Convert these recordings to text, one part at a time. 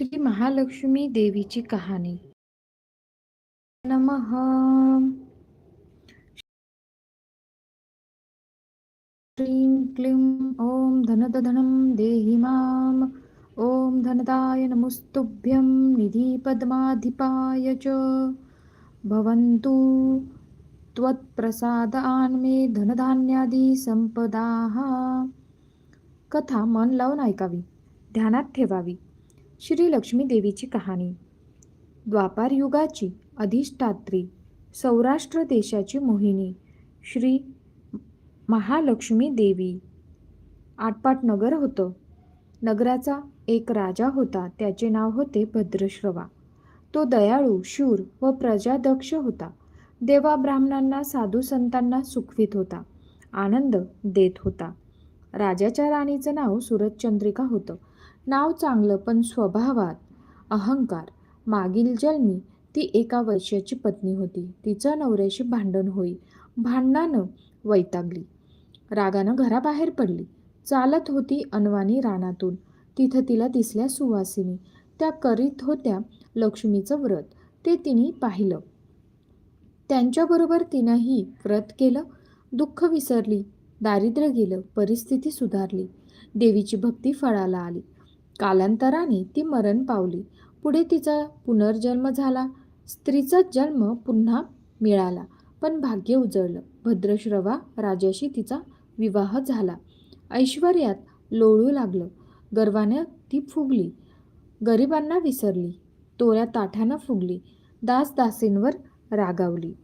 श्री महालक्ष्मी देवीची कहाणी. नमः. श्रीं क्लीं ॐ धनदधनं देहि माम् ॐ धनदाय नमस्तुभ्यं निधिपद्माधिपाय च. भवन्तु त्वत्प्रसादान् मे धनधान्यादी कथा मन लावून ऐकावी ध्यानात ठेवावी. श्री लक्ष्मी देवीची कहाणी. द्वापार युगाची अधिष्ठात्री सौराष्ट्र देशाची मोहिनी श्री महालक्ष्मी देवी. आटपाट नगर होतं. नगराचा एक राजा होता त्याचे नाव होते भद्रश्रवा. तो दयाळू शूर व प्रजादक्ष होता. देवा ब्राह्मणांना साधू संतांना सुखवित होता. आनंद देत होता. राजाच्या राणीचं नाव सुरतचंद्रिका होतं. नाव चांगलं पण स्वभावात. अहंकार. मागील जन्मी ती एका वैश्याची पत्नी होती. तिचं नवऱ्याशी भांडण होई. भांडणानं वैतागली. रागानं घराबाहेर पडली. चालत होती अनवानी रानातून. तिथं तिला दिसल्या सुवासिनी. त्या करीत होत्या लक्ष्मीचं व्रत. ते तिने पाहिलं. त्यांच्याबरोबर तिनंही व्रत केलं. दुःख विसरली. दारिद्र्य गेलं. परिस्थिती सुधारली. देवीची भक्ती फळाला आली. कालांतराने ती मरण पावली. पुढे तिचा पुनर्जन्म झाला. स्त्रीचा जन्म पुन्हा मिळाला पण भाग्य उजळलं. भद्रश्रवा राजाशी तिचा विवाह झाला. ऐश्वर्यात लोळू लागलं. गर्वाने ती फुगली. गरिबांना विसरली. तोऱ्या ताठानं फुगली. दास दासींवर रागावली.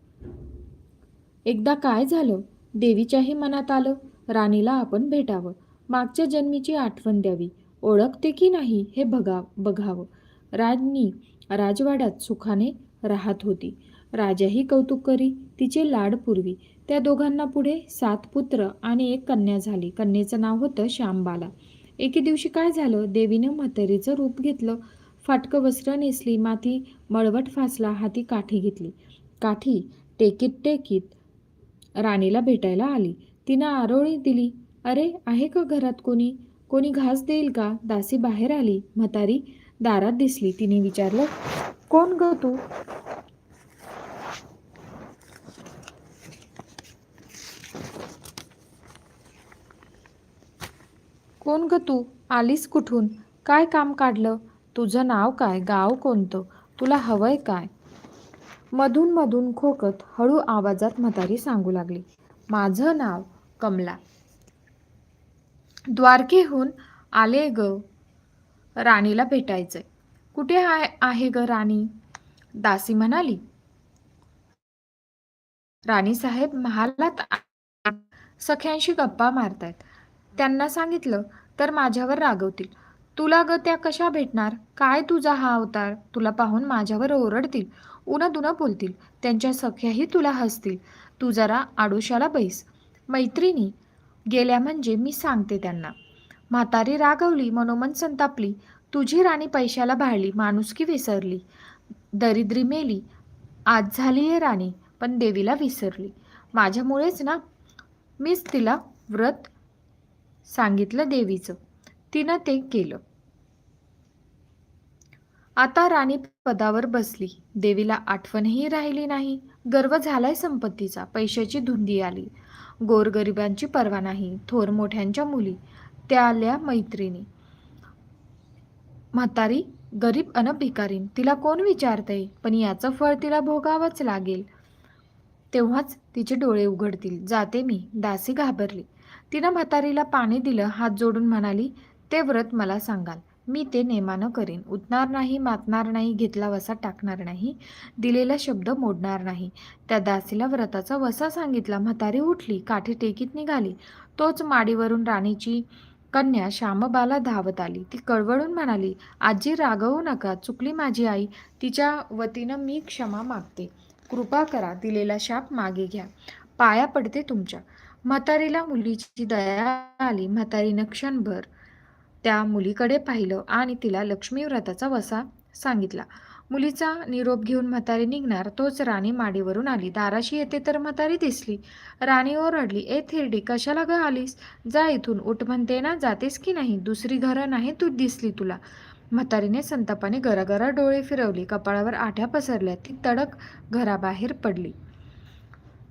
एकदा काय झालं? देवीच्याही मनात आलं. राणीला आपण भेटावं. मागच्या जन्मीची आठवण द्यावी. ओळखते की नाही हे बघा बघावं. राणी राजवाड्यात सुखाने राहत होती. राजाही कौतुक करी तिचे लाड पूर्वी. त्या दोघांना पुढे सात पुत्र आणि एक कन्या झाली. कन्येचं नाव होतं श्यामबाला. एके दिवशी काय झालं? देवीनं म्हातारीचं रूप घेतलं. फाटकं वस्त्र नेसली माती मळवट फासला हाती काठी घेतली. काठी टेकीत टेकीत राणीला भेटायला आली. तिनं आरोळी दिली. अरे आहे का घरात कोणी? कोणी घास देईल का? दासी बाहेर आली. म्हातारी दारात दिसली. तिने विचारलं कोण ग तू? कोण ग तू? आलीस कुठून? काय काम काढलं? तुझं नाव काय? गाव कोणतं? तुला हवंय काय? मधून मधून खोकत हळू आवाजात म्हातारी सांगू लागली माझं नाव कमला. द्वारकेहून आले ग. राणीला भेटायचंय. कुठे आहे आहे ग राणी? दासी म्हणाली. राणी साहेब महालात सख्यांशी गप्पा मारतायत. त्यांना सांगितलं तर माझ्यावर रागवतील. तुला ग त्या कशा भेटणार? काय तुझा हा अवतार? तुला पाहून माझ्यावर ओरडतील. उनं बोलतील. त्यांच्या सख्याही तुला हसतील. तू जरा आडोशाला बैस. मैत्रिणी गेल्या म्हणजे मी सांगते त्यांना. म्हातारी रागवली मनोमन संतापली तुझी राणी पैशाला भाळली माणुसकी विसरली दरिद्री मेली आज झाली आहे राणी पण देवीला विसरली. माझ्यामुळेच ना मीच तिला व्रत सांगितलं देवीचं. तिनं ते केलं. आता राणी पदावर बसली. देवीला आठवणही राहिली नाही. गर्व झालाय संपत्तीचा. पैशाची धुंदी आली. गोरगरिबांची पर्वा नाही. थोर मोठ्यांच्या मुली त्या आल्या मैत्रिणी. म्हातारी गरीब अन भिकारीन तिला कोण विचारतंय? पण याचं फळ तिला भोगावंच लागेल. तेव्हाच तिचे डोळे उघडतील. जाते मी. दासी घाबरली. तिनं म्हातारीला पाणी दिलं हात जोडून म्हणाली ते व्रत मला सांगाल. मी ते नेमानं करीन. उठणार नाही मातणार नाही घेतला वसा टाकणार नाही दिलेला शब्द मोडणार नाही. त्या दासीला व्रताचा वसा सांगितला. म्हातारी उठली काठी टेकीत निघाली. तोच माडीवरून राणीची कन्या श्यामबाला धावत आली. ती कळवळून म्हणाली आजी रागवू नका. चुकली माझी आई. तिच्या वतीनं मी क्षमा मागते. कृपा करा. दिलेला शाप मागे घ्या. पाया पडते तुमच्या. म्हातारीला मुलीची दया आली. म्हातारीनं क्षणभर त्या मुलीकडे पाहिलं आणि तिला लक्ष्मी व्रताचा वसा सांगितला. मुलीचा निरोप घेऊन म्हातारी निघणार तोच राणी माडीवरून आली. दाराशी येते तर म्हातारी दिसली. राणी ओरडली ए थिरडी कशाला ग आलीस? जा इथून. उठ म्हणते ना जातेस की नाही? दुसरी घरं नाही तू दिसली तुला. म्हातारीने संतापाने गरागरा डोळे फिरवली. कपाळावर आठ्या पसरल्या. ती तडक घराबाहेर पडली.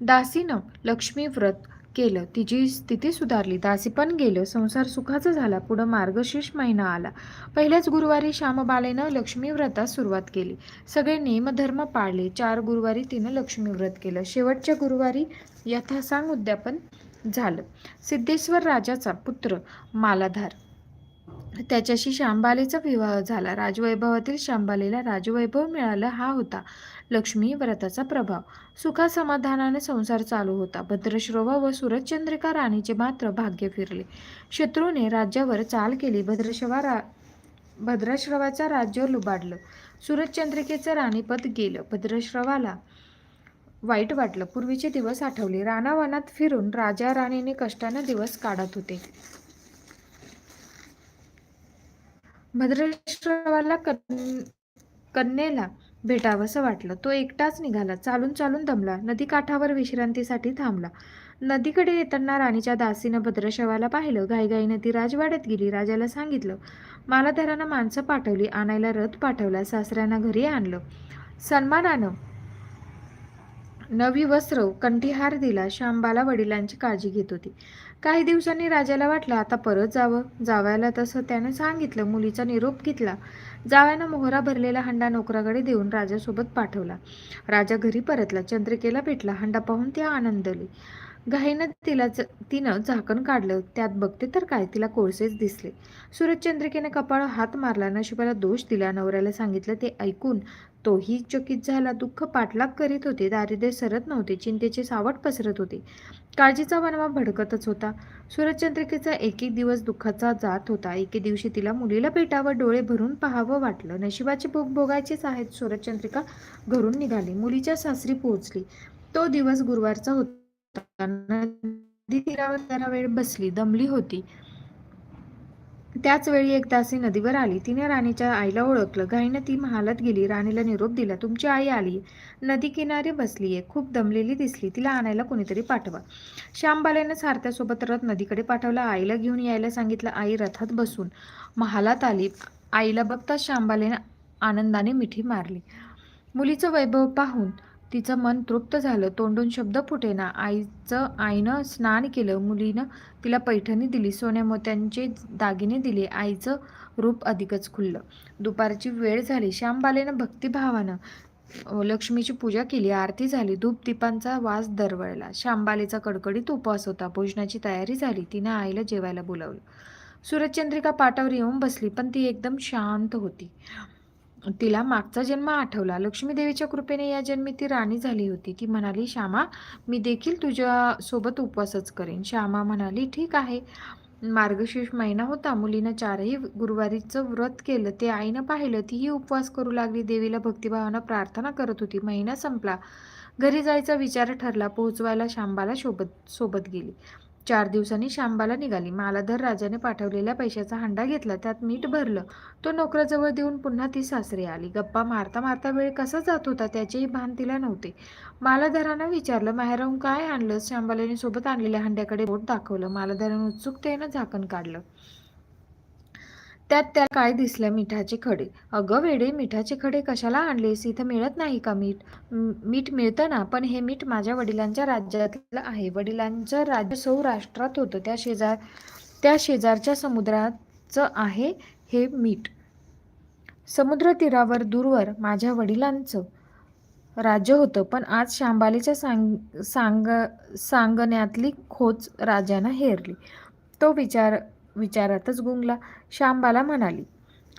दासीनं लक्ष्मी व्रत केलं. तिची स्थिती सुधारली. दासी पण गेलं. संसार सुखाचा झाला. पुढं मार्गशीर्ष महिना आला. पहिल्याच गुरुवारी श्यामबालेनं लक्ष्मी व्रतास सुरुवात केली. सगळे नियमधर्म पाळले. चार गुरुवारी तिनं लक्ष्मी व्रत केलं. शेवटच्या गुरुवारी यथासांग उद्यापन झालं. सिद्धेश्वर राजाचा पुत्र मालाधार. त्याच्याशी शांबालेचा विवाह झाला. राजवैभवातील शांबालेला राजवैभव मिळालं हा होता. लक्ष्मी व्रताचा प्रभाव. सुखासमाधानाने संसार चालू होता. भद्रश्रवा व सूरजचंद्रिका राणीचे मात्र भाग्य फिरले. शत्रूने राज्यावर चाल केली. भद्रश्रवा रा भद्रश्रवाचा राज्य लुबाडलं. सूरजचंद्रिकेचं राणीपद गेलं. भद्रश्रवाला वाईट वाटलं. पूर्वीचे दिवस आठवले. रानावनात फिरून राजा राणीने कष्टानं दिवस काढत होते. भद्रश्रवाला कन कन्येला भेटावंसं वाटलं. तो एकटाच निघाला. चालून चालून दमला. नदीकाठावर विश्रांतीसाठी थांबला. नदीकडे येताना राणीच्या दासीनं भद्रशवाला पाहिलं. घाईघाईनं ती राजवाड्यात गेली. राजाला सांगितलं मालाधरानं माणसं पाठवली. आणायला रथ पाठवला. सासऱ्यांना घरी आणलं. सन्मानानं नवी वस्त्र कंठीहार दिला शांबाला वडिलांची काळजी घेत होती. काही दिवसांनी राजाला वाटलं आता परत जावं. जावयाला तसं त्यानं सांगितलं मुलीचा निरोप घेतला. जावयानं मोहरा भरलेला हंडा नोकराकडे देऊन राजासोबत पाठवला. राजा घरी परतला चंद्रिकेला भेटला हंडा पाहून ती आनंदली. घाईनं तिला ज तिनं झाकण काढलं. त्यात बघते तर काय तिला कोळसेच दिसले. सूरजचंद्रिकेने कपाळ हात मारला. नशिबाला दोष दिला. नवऱ्याला सांगितलं ते ऐकून तोही चकित झाला. दुःख पाठलाग करीत होते. दारिद्र्य सरत नव्हते. चिंतेचे सावट पसरत होते. काळजीचा वनवा भडकतच होता. सूरजचंद्रिकेचा एक एक दिवस दुःखाचा जात होता. एके दिवशी तिला मुलीला भेटावं डोळे भरून पाहावं वाटलं. नशिबाचे भोग भोगायचेच आहेत. सूरजचंद्रिका घरून निघाली. मुलीच्या सासरी पोहोचली. तो दिवस गुरुवारचा होता. नदी तीरावर जरा वेळ बसली दमली होती. त्याच वेळी एक दासी नदीवर आली. तिने राणीच्या आईला ओळखलं. घाईनं ती महालात गेली. राणीला निरोप दिला. तुमची आई आली. नदी किनारी बसलीये खूप दमलेली दिसली. तिला आणायला कोणीतरी पाठवा. श्यामबालेनं सारथ्यासोबत रथ नदीकडे पाठवला. आईला घेऊन यायला सांगितलं. आई रथात बसून महालात आली. आईला बघताच श्यामबालेनं आनंदाने मिठी मारली. मुलीचं वैभव पाहून तिचं मन तृप्त झालं. तोंडून शब्द फुटेना. आईचं आईनं स्नान केलं. मुलीनं तिला पैठणी दिली. सोन्यामोत्यांचे दागिने दिले. आईचं रूप अधिकच खुललं. दुपारची वेळ झाली. श्यामबालेनं भक्तिभावानं लक्ष्मीची पूजा केली. आरती झाली. धूप दीपांचा वास दरवळला. श्यामबालेचा कडकडीत उपवास होता. भोजनाची तयारी झाली. तिनं आईला जेवायला बोलावलं. सूरजचंद्रिका पाटावर येऊन बसली पण ती एकदम शांत होती. तिला मागचा जन्म आठवला. लक्ष्मी देवीच्या कृपेने या जन्मी ती राणी झाली होती. ती म्हणाली श्यामा मी देखील तुझ्यासोबत उपवासच करेन. श्यामा म्हणाली ठीक आहे. मार्गशीर्ष महिना होता. मुलीनं चारही गुरुवारीचं व्रत केलं. ते आईनं पाहिलं. तीही उपवास करू लागली. देवीला भक्तिभावानं प्रार्थना करत होती. महिना संपला. घरी जायचा विचार ठरला. पोहोचवायला शांबाला सोबत सोबत गेली. चार दिवसांनी शांबाला निघाली. मालाधर राजाने पाठवलेल्या पैशाचा हंडा घेतला. त्यात मीठ भरलं. तो नोकराजवळ देऊन पुन्हा ती सासरी आली. गप्पा मारता मारता वेळ कसा जात होता त्याचेही भान तिला नव्हते. मालाधरानं विचारलं माहेराहून काय आणलं शांबालाने सोबत आणलेल्या हंड्याकडे बोट दाखवलं. मालाधरानं उत्सुकतेनं झाकण काढलं. त्यात त्या काय दिसलं? मिठाचे खडे. अगं वेडे मिठाचे खडे कशाला आणलेस? इथं मिळत नाही का मीठ? मीठ मिळतं ना पण हे मीठ माझ्या वडिलांच्या राज्यातलं आहे. वडिलांचं राज्य सौराष्ट्रात होतं. त्या शेजार त्या शेजारच्या समुद्राचं आहे हे मीठ. समुद्र तीरावर दूरवर माझ्या वडिलांचं राज्य होतं पण आज शांबालीच्या सांग सांग सांगण्यातली खोच राजानं हेरली. तो विचार विचारातच गुंगला श्यामबाला म्हणाली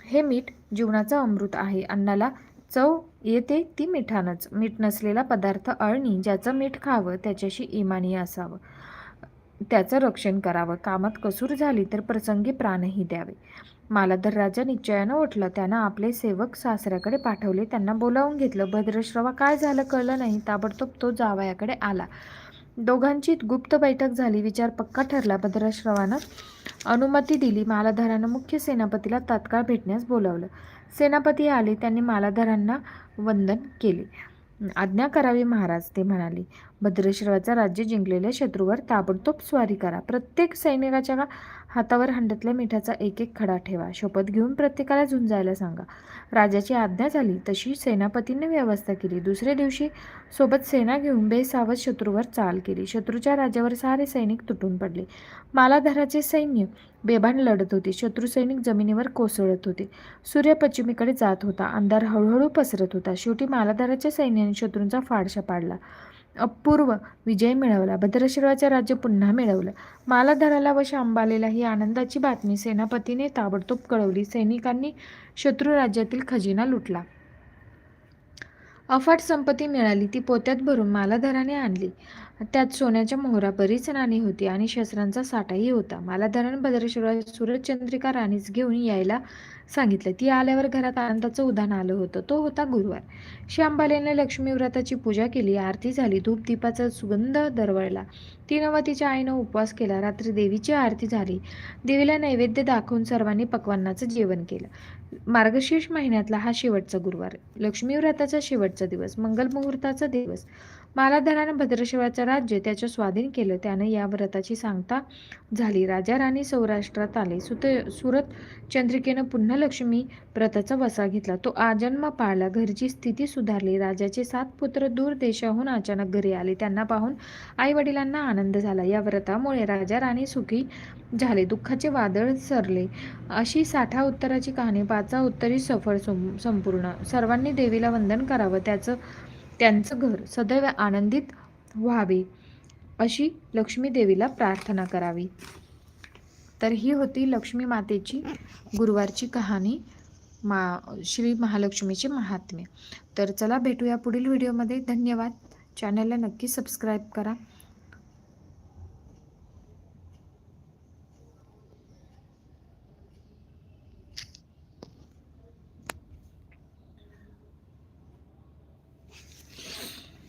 हे मीठ जीवनाचं अमृत आहे. अन्नाला चव येते ती मिठानंच. मीठ नसलेला पदार्थ अळणी ज्याचं मीठ खावं त्याच्याशी इमानी असावं. त्याचं रक्षण करावं. कामात कसूर झाली तर प्रसंगी प्राणही द्यावे. मालाधर राजा निश्चयानं उठला त्यानं आपले सेवक सासऱ्याकडे पाठवले. त्यांना बोलावून घेतलं. भद्रश्रवा काय झालं कळलं नाही. ताबडतोब तो जावयाकडे आला. दोघांची गुप्त बैठक झाली. विचार पक्का ठरला. भद्रश्रवानं अनुमती दिली. मालाधरानं मुख्य सेनापतीला तात्काळ भेटण्यास बोलावलं. सेनापती आले. त्यांनी मालाधरांना वंदन केले. आज्ञा करावी महाराज ते म्हणाले. भद्रेश्वराचा राज्य जिंकलेल्या शत्रूवर ताबडतोब स्वारी करा. प्रत्येक सैनिकाच्या हातावर हंड्यातल्या मिठाचा एक एक खडा ठेवा. शपथ घेऊन प्रत्येकाला झुंजायला सांगा. राजाची आज्ञा झाली तशी सेनापतींनी व्यवस्था केली. दुसऱ्या दिवशी सोबत सेना घेऊन बेसावध शत्रूवर चाल केली. शत्रूच्या राजावर सारे सैनिक तुटून पडले. मालाधराचे सैन्य बेभान लढत होते. शत्रुसैनिक जमिनीवर कोसळत होते. सूर्य पश्चिमेकडे जात होता. अंधार हळूहळू पसरत होता. शेवटी मालाधाराच्या सैन्याने शत्रूंचा फाडशा पाडला. अपूर्व विजय मिळवला. भद्रशिवाचे राज्य पुन्हा मिळवलं. मालाधाराला व शांबालेला ही आनंदाची बातमी सेनापतीने ताबडतोब कळवली. सैनिकांनी शत्रू राज्यातील खजिना लुटला. अफाट संपत्ती मिळाली. ती पोत्यात भरून मालाधाराने आणली. त्यात सोन्याच्या मोहरा बरीच नाणी होती आणि शस्त्रांचा साठाही होता. मला धरण भद्रेश्वरा सूरजचंद्रिका राणीच घेऊन यायला सांगितलं. ती आल्यावर घरात आनंदाचं उदाहरण आलं होतं. तो होता गुरुवार. श्यामबालेने लक्ष्मी व्रताची पूजा केली. आरती झाली. धूप दीपाचा सुगंध दरवळला. तिनं व तिच्या आईनं उपवास केला. रात्री देवीची आरती झाली. देवीला नैवेद्य दाखवून सर्वांनी पक्वान्नाचं जेवण केलं. मार्गशीर्ष महिन्यातला हा शेवटचा गुरुवार. लक्ष्मी व्रताचा शेवटचा दिवस. मंगल मुहूर्ताचा दिवस. मालाधरानं भद्रशिवाचं राज्य त्याच्या स्वाधीन केलं. त्यानं या व्रताची सांगता झाली. राजा राणी सौराष्ट्रात आले. सुत सुरत चंद्रिकेनं पुन्हा लक्ष्मी व्रताचा वसा घेतला. तो आजन्म पाळला. घरची स्थिती सुधारली. राजाचे सात पुत्र दूर देशाहून अचानक घरी आले. त्यांना पाहून आई वडिलांना आनंद झाला. या व्रतामुळे राजा राणी सुखी झाले. दुःखाचे वादळ सरले. अशी साठा उत्तराची कहाणी पाचा उत्तरी सफळ संपूर्ण. सर्वांनी देवीला वंदन करावं. त्याचं त्यांचं घर सदैव आनंदित व्हावे अशी लक्ष्मी देवीला प्रार्थना करावी. तर ही होती लक्ष्मी मातेची गुरुवारची कहाणी मा श्री महालक्ष्मीचे महात्म्य. तर चला भेटूया पुढील व्हिडिओमध्ये. धन्यवाद. चॅनलला नक्की सबस्क्राईब करा.